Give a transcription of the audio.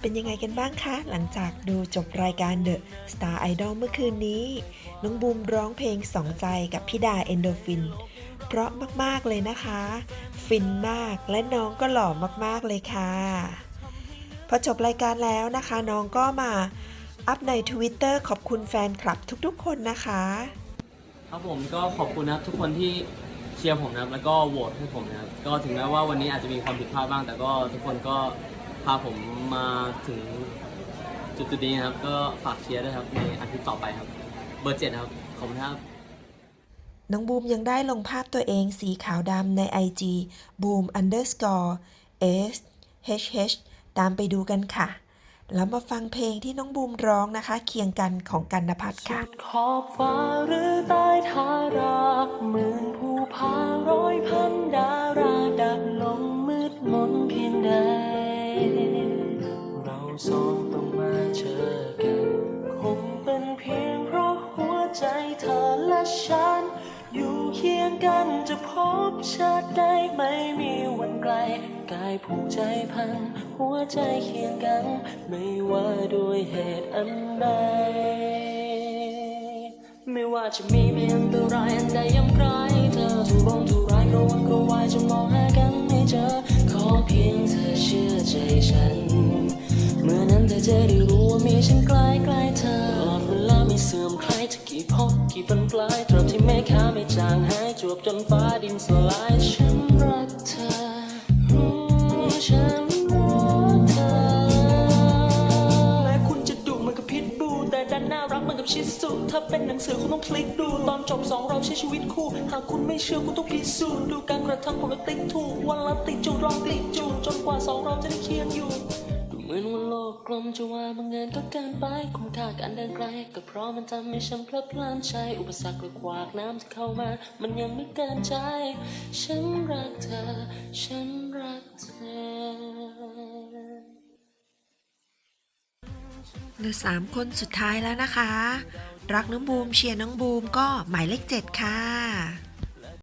เป็นยังไงกันบ้างคะ หลังจากดูจบรายการ The Star Idol เมื่อคืนนี้ น้องบูมร้องเพลงสองใจกับพี่ดาเอนโดฟิน เพราะมาก ๆ เลยนะคะ ฟินมากและน้องก็หล่อมาก ๆ เลยค่ะ พอจบรายการแล้วนะคะ น้องก็มาอัพใน Twitter ขอบคุณแฟนคลับทุกๆ คนนะคะ ครับผมก็ขอบคุณนะครับทุกคนที่เชียร์ผมนะครับแล้วก็โหวตให้ผมนะครับก็ถึงแม้ว่าวันนี้อาจจะมีความผิดพลาดบ้าง แต่ก็ทุกคนก็ พาผมมาถึงจุดจุดๆนี้นะครับ ก็ฝากเชียร์ด้วยครับ ในอาทิตย์ต่อไปครับ เบอร์เจ็ดครับ ขอบคุณครับ น้องบูมยังได้ลงภาพตัวเองสีขาวดำใน IG boom underscore s h h ตามไปดูกันค่ะ แล้วมาฟังเพลงที่น้องบูมร้องนะคะ เคียงกันของกันนภัทรค่ะสุดขอบฟ้าหรือใต้ทาราหมื่นภูผา จะพบชาติใดไม่มีวันไกล กายผูกใจพัน หัวใจเคียงกัน ไม่ว่าด้วยเหตุอันใด ไม่ว่าจะมีเพียงอันตรายอันใดย่ำไกลเธอถูกบงถูกร้ายกระวนกระวายจะมองหากันไม่เจอ ขอเพียงเธอเชื่อใจฉัน เมื่อนั้นเธอจะได้รู้ว่ามีฉันใกล้ใกล้เธอตลอดเวลาไม่เสื่อมใครจะกี่พบกี่ปันปลาย จวบจนฟ้าดินสลายฉันรักเธอฉันรักเธอแม้คุณจะดุเหมือนกับพิษบู แต่ดันน่ารักเหมือนกับชิสุถ้าเป็นหนังสือคุณต้องคลิกดู ตอนจบสองเราใช้ชีวิตคู่ หากคุณไม่เชื่อคุณต้องพิสูจน์ดูการกระทำของเราติ๊กถูก วันละติดจูดลองติดจูดจนกว่าสองเราจะได้เคียงอยู่ มือนว่าโลกกลมจะว่าบางเงินก็เกินไปคุ้มค่าการเดินไกลก็เพราะมันทำให้ฉันเพลิดเพลินใจอุปสรรคหรือขวากน้ำที่เข้ามา มันยังไม่เกินใจ ฉันรักเธอ ฉันรักเธอเหลือสามคนสุดท้ายแล้วนะคะ รักน้องบูมเชียร์น้องบูมก็หมายเลขเจ็ดค่ะ